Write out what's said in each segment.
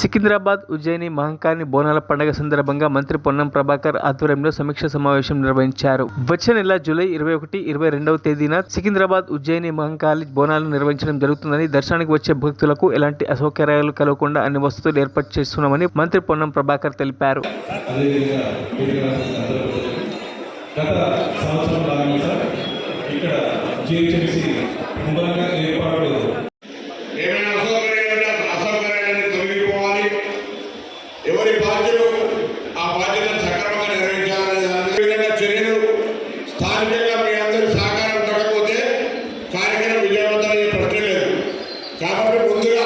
సికింద్రాబాద్ ఉజ్జయిని మహంకాళి బోనాల పండుగ సందర్భంగా మంత్రి పొన్నం ప్రభాకర్ ఆధ్వర్యంలో సమీక్ష సమావేశం నిర్వహించారు. వచ్చే నెల జూలై ఇరవై ఒకటి ఇరవై రెండవ తేదీన సికింద్రాబాద్ ఉజ్జయిని మహంకాళి బోనాలు నిర్వహించడం జరుగుతుందని దర్శనానికి వచ్చే భక్తులకు ఎలాంటి అసౌకర్యాలు కలగకుండా అన్ని వసతులు ఏర్పాటు చేస్తున్నామని మంత్రి పొన్నం ప్రభాకర్ తెలిపారు. ఇక్కడ బాధ్యులు ఆ బాధ్యతను సక్రమంగా నిర్వహించాలనే దాని విధంగా చర్యలు స్థానికంగా మీ అందరూ సహకారం ఉండకపోతే కార్యక్రమం విజయవంతమయ్యే ప్రశ్న లేదు. కాబట్టి ముందుగా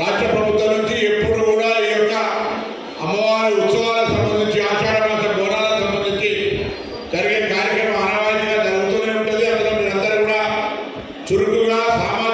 రాష్ట్ర ప్రభుత్వం నుంచి ఎప్పుడు కూడా ఈ యొక్క అమ్మవారి ఉత్సవాలకు సంబంధించి ఆషాఢ మాస బోనాలకు సంబంధించి జరిగే కార్యక్రమం ఆనవాయితీగా జరుగుతూనే ఉంటుంది. అందులో మీరందరూ కూడా చురుకుగా సామాజికంగా